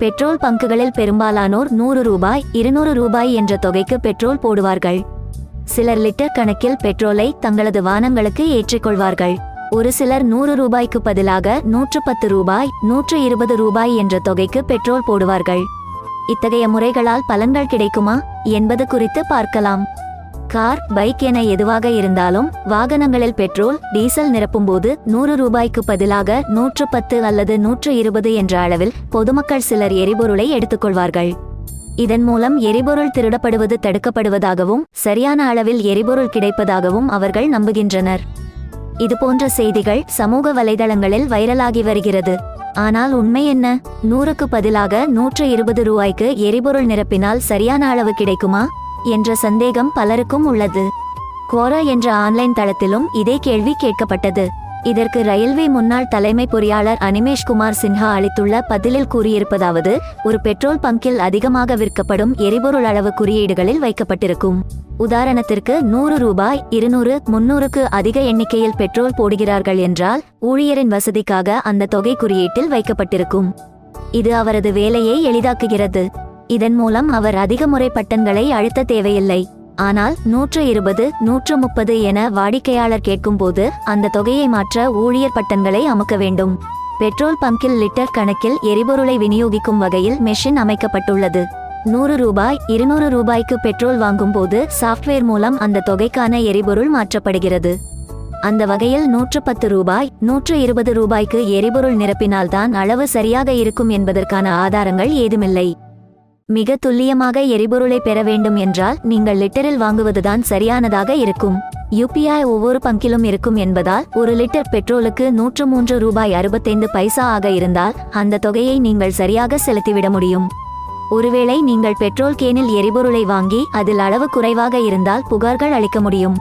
Petrol பங்குகளில் பெரும்பாலானோர் நூறு ரூபாய் இருநூறு ரூபாய் என்ற தொகைக்கு பெட்ரோல் போடுவார்கள். சிலர் லிட்டர் கணக்கில் பெட்ரோலை தங்களது வாகனங்களுக்கு ஏற்றிக்கொள்வார்கள். ஒரு சிலர் நூறு ரூபாய்க்கு பதிலாக நூற்று பத்து ரூபாய் நூற்று இருபது ரூபாய் என்ற தொகைக்கு பெட்ரோல் போடுவார்கள். இத்தகைய முறைகளால் பலன்கள் கிடைக்குமா? என்பது குறித்து பார்க்கலாம். கார் பைக் என எதுவாக இருந்தாலும் வாகனங்களில் பெட்ரோல் டீசல் நிரப்பும்போது நூறு ரூபாய்க்கு பதிலாக நூற்று பத்து அல்லது நூற்று இருபது என்ற அளவில் பொதுமக்கள் சிலர் எரிபொருளை எடுத்துக்கொள்வார்கள். இதன் மூலம் எரிபொருள் திருடப்படுவது தடுக்கப்படுவதாகவும் சரியான அளவில் எரிபொருள் கிடைப்பதாகவும் அவர்கள் நம்புகின்றனர். இதுபோன்ற செய்திகள் சமூக வலைதளங்களில் வைரலாகி வருகிறது. ஆனால் உண்மை என்ன? நூறுக்கு பதிலாக நூற்று இருபது ரூபாய்க்கு எரிபொருள் நிரப்பினால் சரியான அளவு கிடைக்குமா? என்ற சந்தேகம் பலருக்கும் உள்ளது. கோரா என்ற ஆன்லைன் தளத்திலும் இதே கேள்வி கேட்கப்பட்டது. இதற்கு ரயில்வே முன்னாள் தலைமை பொறியாளர் அனிமேஷ் குமார் சின்ஹா அளித்துள்ள பதிலில் கூறியிருப்பதாவது ஒரு பெட்ரோல் பங்கில் அதிகமாக விற்கப்படும் எரிபொருள் அளவு குறியீடுகளில் வைக்கப்பட்டிருக்கும். உதாரணத்திற்கு நூறு ரூபாய் இருநூறு முன்னூறுக்கு அதிக எண்ணிக்கையில் பெட்ரோல் போடுகிறார்கள் என்றால் ஊழியரின் வசதிக்காக அந்த தொகை குறியீட்டில் வைக்கப்பட்டிருக்கும். இது அவரது வேலையை எளிதாக்குகிறது. இதன் மூலம் அவர் அதிக முறை பட்டன்களை அழுத்த தேவையில்லை. ஆனால் நூற்று இருபது நூற்று முப்பது என வாடிக்கையாளர் கேட்கும்போது அந்த தொகையை மாற்ற ஊழியர் பட்டன்களை அமுக்க வேண்டும். பெட்ரோல் பங்கில் லிட்டர் கணக்கில் எரிபொருளை விநியோகிக்கும் வகையில் மெஷின் அமைக்கப்பட்டுள்ளது. நூறு ரூபாய் இருநூறு ரூபாய்க்கு பெட்ரோல் வாங்கும்போது சாஃப்ட்வேர் மூலம் அந்த தொகைக்கான எரிபொருள் மாற்றப்படுகிறது. அந்த வகையில் நூற்று பத்து ரூபாய் நூற்று இருபது ரூபாய்க்கு எரிபொருள் நிரப்பினால்தான் அளவு சரியாக இருக்கும் என்பதற்கான ஆதாரங்கள் ஏதுமில்லை. மிக துல்லியமாக எரிபொருளை பெற வேண்டும் என்றால் நீங்கள் லிட்டரில் வாங்குவதுதான் சரியானதாக இருக்கும். யுபிஐ ஒவ்வொரு பங்கிலும் இருக்கும் என்பதால் ஒரு லிட்டர் பெட்ரோலுக்கு நூற்று மூன்று ரூபாய் அறுபத்தைந்து பைசா ஆக இருந்தால் அந்த தொகையை நீங்கள் சரியாக செலுத்திவிட முடியும். ஒருவேளை நீங்கள் பெட்ரோல் கேனில் எரிபொருளை வாங்கி அதில் அளவு குறைவாக இருந்தால் புகார்கள் அளிக்க முடியும்.